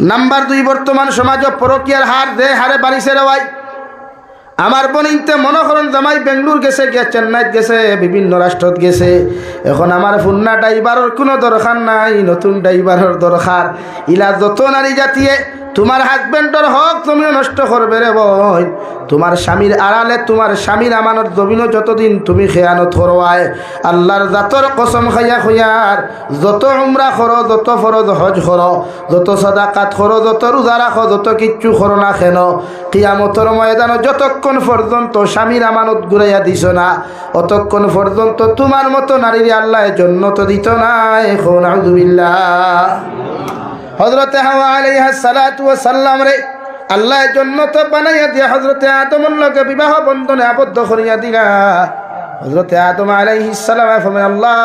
Number দুই, বর্তমান সমাজ পরকিয়ার হার দে হারে বাড়িছে রেওয়াই আমার বনিতে মনে করেন জামাই বেঙ্গলোর গেছে, গিয়া চেন্নাইত গেছে, বিভিন্ন রাষ্ট্রত গেছে। এখন আমার ফুন্না ড্রাইভারের কোনো দরকার নাই, নতুন ড্রাইভারের দরকার। ইলা যত নারী জাতিয়ে তোমার হাজবেন্ডর হক তুমিও নষ্ট করবে রে বই তোমার স্বামীর আড়ালে তোমার স্বামীর আমানত জমিনও যতদিন তুমি খেয়ানত করওয়ায় আল্লাহর জাতর কসম খাইয়া খুঁয়ার যত উমরা করো, যত ফরজ হজ করো, যত সদাকাত করো, যত রোজা রাখো যত কিচ্ছু করো না কেন। কিয়ামতর ময়দান যতক্ষণ পর্যন্ত স্বামীর আমানত ঘুরাইয়া দিছ না, অতক্ষণ পর্যন্ত তোমার মতো নারীর আল্লাহ জন্য তো দিত না এখন আলহামদুলিল্লাহ হজরতে আল্লাহ জন্নত বানাইয়া দিয়া হজরতে আদমের লগে বিবাহ বন্ধনে আবদ্ধ করিয়া দিলা। হজরতে আদম আলাইহিস সালাম আল্লাহ,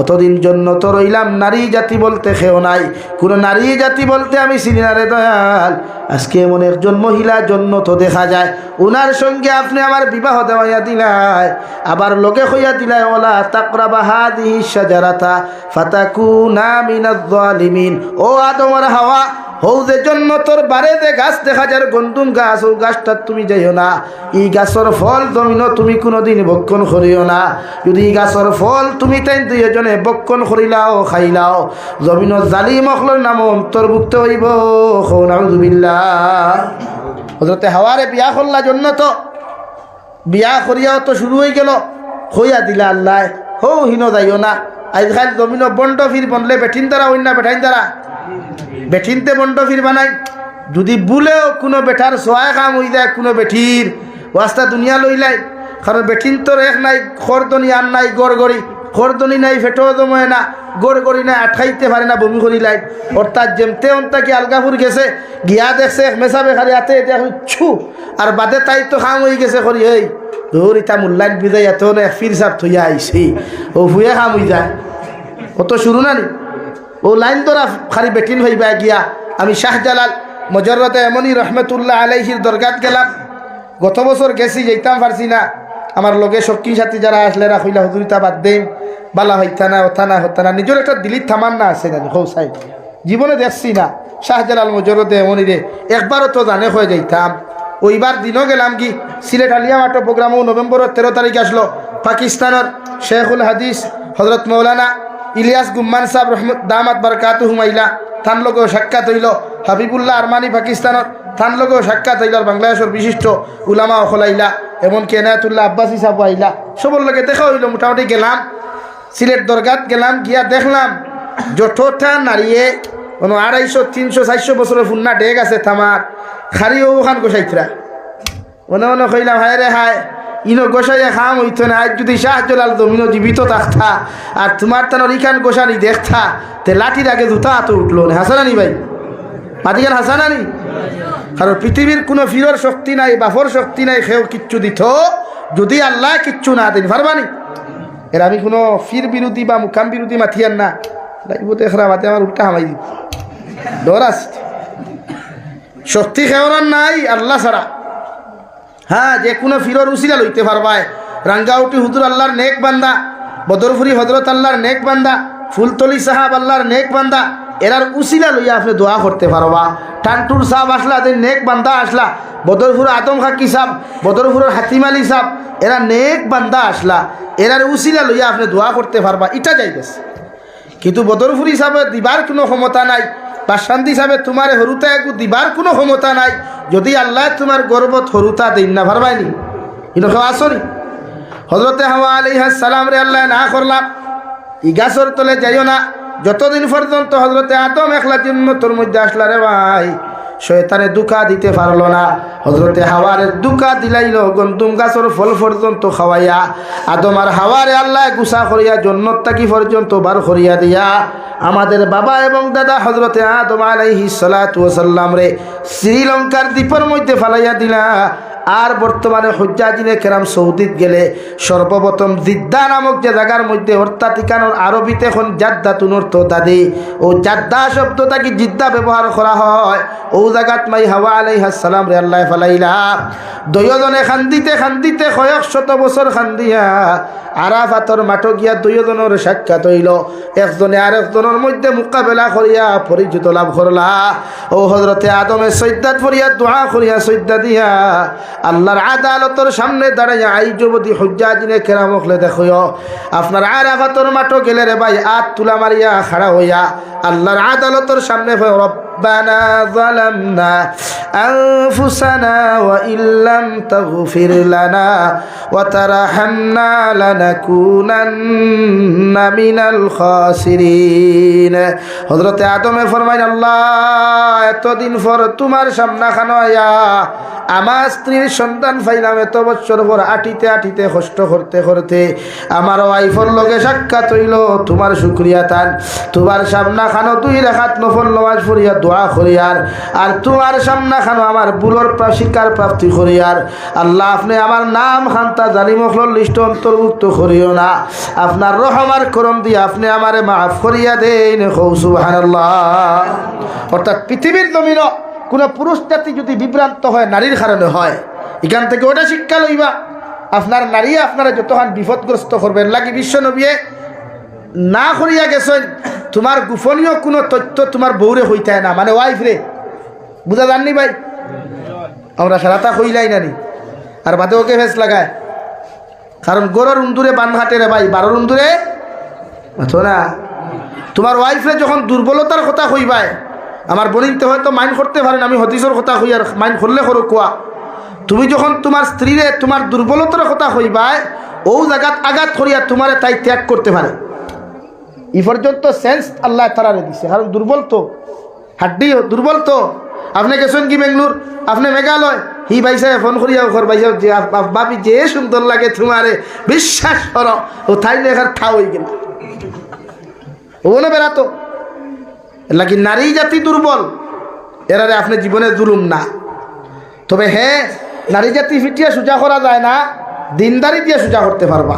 অতদিন জন্য তো রইলাম নারী জাতি বলতে খেও নাই। কোনো নারী জাতি বলতে আমি চিনি না রে দয়াল। আজকে এমন একজন মহিলা জন্য তো দেখা যায়, উনার সঙ্গে আপনি আমার বিবাহ দেওয়াইয়া দিলাই, আবার লোকে হইয়া দিলাই, ওলা তাকরাবা হাদিহি শাজারাতা, ফাতাকুনা মিনাজ জালিমিন ও আদমর হাওয়া, হৌ যে জন্ম তোর বারে যে গাছ দেখা যার গন্তুম গাছ, ও গাছটা তুমি যাইও না। এই গাছর ফল জমিন তুমি কোনোদিন ভক্ষণ করিও না। যদি এই গাছর ফল তুমি তাই দুইজনে ভক্ষণ করিলাও, খাইলাও, জমিন জালি মখলর নাম অন্তর্ভুক্ত হইব নাউজুবিল্লাহ হজরতে হাওয়ারে বিয়া করলা জন্য তো। বিয়া করিয়াও তো শুরু হয়ে গেল। হইয়া দিলা আল্লাহ, হৌ হিনো যাইও না। আজকাল জমিন বন্ড ফির বনলে বেঠিন দ্বারা অন্য বেঠাইন দ্বারা। বেঠিনতে বন্ড ফির বানাই। যদি বুলেও কোনো বেঠার সোয়ায় কাম হয়ে যায়, কোনো বেঠির ওয়াস্তা দুনিয়া লইলাই কারণ বেঠিন তোর এক নাই খরদনি আর নাই, গড় গড়ি। খরদনি নাই ফেটো জময় না। গড় গড়ি নাই আঠাইতে পারে না বমি করিলাই অর্থাৎ যেমতে অন্তা কি আলগাপুর গেছে, গিয়া দেখছে মেসা বেখারি হাতে এতিয়া ছু, আর বাদে তাই তো কাম হয়ে গেছে করি এই তোর ইটা মূল্যায়ন বিদায় এত না ফির সাপ থইয়া আইসি ও ভুয়ে খাম হয়ে যায় অত শুরু না নি? ও, লাইন তোরা খালি বেটিন হইবা গিয়া। আমি শাহজালাল মজরতে এমনই রহমতুল্লাহ আলাইহির দরগাত গেলাম। গত বছর গেছি যেতাম পারছি না। আমার লগে সক্ষী সাথী যারা আসলে না হইলা হুজুরিতা বাদ দেন বালা হইতা না হতা না হতা না। নিজের একটা দিলিত থামান্না আছে না হৌ সাই। জীবনে দেখছি না। শাহজালাল মজরতে এমনই রে। একবারও তো জানে হয়ে যাইতাম। ওইবার দিনও গেলাম কি, সিলেট আলিয়া মাটো প্রোগ্রামও নভেম্বরের তেরো তারিখ আসলো। পাকিস্তানের শেখুল হাদিস হজরত মৌলানা ইলিয়াস গুম্মান সাহেব রহমত, দামাত বারকাতু হুমাইলা থান লগেও সাক্ষাৎ হইল। হাবিবুল্লাহ আরমানি পাকিস্তানত থান লগেও সাক্ষাৎ হইল। বাংলাদেশের বিশিষ্ট উলামা অখলাইলা এমনকি এনায়তুল্লাহ আব্বাসি সাহেব আইলা? সবর লগে দেখা হইল, মোটামুটি গেলাম। সিলেট দরগাত গেলাম, গিয়া দেখলাম যতটা নারীয়ে কোনো আড়াইশো, তিনশো, চারশো বছরের ফুন্না ডেক আছে থামার খারিও ওখান গোসাইতরা মনে মনে কইলাম, হায় রে হায় ইনো গোসাইয়া খাম হইতো না, আজ যদি শাহজলাল জমিনও জীবিত থাকতা, আর তোমার তানোর ইখান গোসানি দেখতা, তে লাঠির আগে জুতা হাত উঠল না। হাসানানি ভাই? মাদিগান হাসানানি কারণ পৃথিবীর কোনো ফিরর শক্তি নাই, বাফর শক্তি নাই, সেও কিচ্ছু দিত। যদি আল্লাহ কিচ্ছু না দিন পারবানি এর আমি কোনো ফির বিরোধী বা মুকাম বিরোধী মাথিয়ান না। দেখরা বাদে আমার উল্টা হামাই দিব ডর আছে শক্তি খেওয়ার নাই, আল্লাহ ছাড়া। হ্যাঁ যে কোনো ফিরর উসিলা লইতে পারবায়। রাঙ্গাউটি হুদুর আল্লাহর নেক বান্দা বদরফুরি হজরত আল্লাহর নেক বান্দা, ফুলতলি সাহাব আল্লাহর নেক বান্দা। এরার উসিলা লইয়া আপনি দোয়া করতে পারবা। টানটুর সাহেব আসলা, যে নেক বান্দা আসলা, বদরপুর আদম খাকি সাহেব বদরপুরের হাতিম আলী সাহেব এরা নেক বান্দা আসলা। এরার উসিলা লইয়া আপনি দোয়া করতে পারবা, ইটা যাইতেছে। কিন্তু বদরপুর হিসাবে দিবার কোনো ক্ষমতা নাই বা শান্তি হিসাবে তোমার হরুতা একু দিবার কোনো ক্ষমতা নাই, যদি আল্লাহ তোমার গর্বত হরুতা দিন না ভারবাইনি ইনকে আসরি হজরতে হাওয়া আলাইহা সালাম রে আল্লাহ না করলাম ই গাছর তলে যাইও না। যতদিন পর্যন্ত হজরতে আদম একলা তোর মধ্যে আসলা রে ভাই, শয়তানে দুকা দিতে পারল না। হজরতে হাওয়ারে দুকা দিলাইল গন্তুম গাছর ফল পর্যন্ত খাওয়াইয়া, আদম আর হাওয়ারে আল্লাহ গুসা করিয়া, জন্নত তাকি পর্যন্ত বার করিয়া দিয়া, আমাদের বাবা এবং দাদা হজরতে আদম আলাইহি সালাম রে শ্রীলঙ্কার দ্বীপের মধ্যে ফালাইয়া দিলা। আর বর্তমানে হজ্জাজিনে কেরাম সৌদিত গেলে সর্বপ্রথম জিদ্দা নামক যে জায়গার মধ্যে হর্তা ঠিকানোর আরবিতে এখন জাদ্দা তুনর্থ দাদি। ও জাদ্দা শব্দটা কি জিদ্দা ব্যবহার করা হয়? ও জাগাত মাই হাওয়া আলাই হাসালাম রে আল্লাহ ফালাইলা। দয়জনে খান্দিতে খান্দিতে কয়েক শত বছর খান্দিয়া আরাফাতর মাঠ গিয়া দুইজনের সাক্ষাৎ হইল। একজনে আর একজনের মধ্যে মোকাবেলা করিয়া পরিচিত লাভ করলা। ও হজরতে আদমে সৈদ্যাত ফরিয়া দোয়া করিয়া সৈদ্যা দিয়া, আল্লাহর আদালতর সামনে দাঁড়াইয়া আই যুবতী হজ্জা দিনে কেরামকলে দেখো। আপনার আরাফাতর মাঠ গেলে রে ভাই আত তুলা মারিয়া খাড়া হইয়া, আল্লাহর আদালতর সামনে ربنا ظلمنا أنفسنا وإن لم تغفر لنا وترحمنا لنكونن من الخاسرين হযরত আদমে ফরমাইন আল্লাহ এতদিন পর তোমার সামনা খানো আয়া আমার স্ত্রীর সন্তান পাইলাম এত বছর পর আটিতে আটিতে কষ্ট করতে করতে আমার ওয়াইফর লগে সাক্ষাৎ হইল তোমার শুক্রিয়া তান তোমার সামনা খানো তুই রেখাত নফল নমাজ ফরিয়া দোয়া করিয়ার। আর তোমার সামনা খানো আমার বুলোর শিকার প্রাপ্তি করিয়ার। আল্লাহ, আপনি আমার নাম খান্তা জানি মখলর লিস্ট অন্তর্ভুক্ত করিও না। আপনার রহমার করম দিয়ে আপনি আমারে মাফ করিয়া দেন। অর্থাৎ পৃথিবীর জমিন কোনো পুরুষ জাতি যদি বিভ্রান্ত হয়, নারীর কারণে হয়, এখান থেকে ওটা শিক্ষা লইবা। আপনার নারী আপনারা যতক্ষণ বিপদগ্রস্ত করবেন, লাগি বিশ্ব নবিয়ে না করিয়া গেছেন তোমার গোপনীয় কোনো তথ্য তোমার বউরে হইতে না। মানে ওয়াইফ রে। বুঝা জাননি ভাই? আমরা সারাটা হইলাই নানি। আর বাদে ওকে ভেস লাগায়। কারণ গরর উন্দুরে বান হাটে রে ভাই, বারোর উন্দুরে তো না। তোমার ওয়াইফরে যখন দুর্বলতার কথা কইবায়, আমার বনিতে হয়তো মাইন্ড করতে পারেন আমি হতিসর কথা হই আর মাইন্ড করলে করো কোয়া। তুমি যখন তোমার স্ত্রীরে তোমার দুর্বলতার কথা হইবায় ও জায়গাত আঘাত করিয়া তোমারে তাই ত্যাগ করতে পারে। ই পর্যন্ত সেন্স আল্লাহ তারারে দিছে। কারণ দুর্বল তো। হাড্ডি দুর্বল তো। আপনি গেছেন কি বেঙ্গলোর? আপনি মেঘালয়? হি ভাইসা ফোন করিয়া ঘর যে ভাবি যে সুন্দর লাগে তোমারে, বিশ্বাস কর, ও থাই লেখার ঠা হয়ে গেল। ও না বেড়াতো লাগি নারী জাতি দুর্বল। এরারে আপনি জীবনে জুলুম না। তবে হ্যাঁ নারী জাতি ফিটিয়ে সোজা করা যায় না, দিনদারি দিয়ে সোজা করতে পারবা।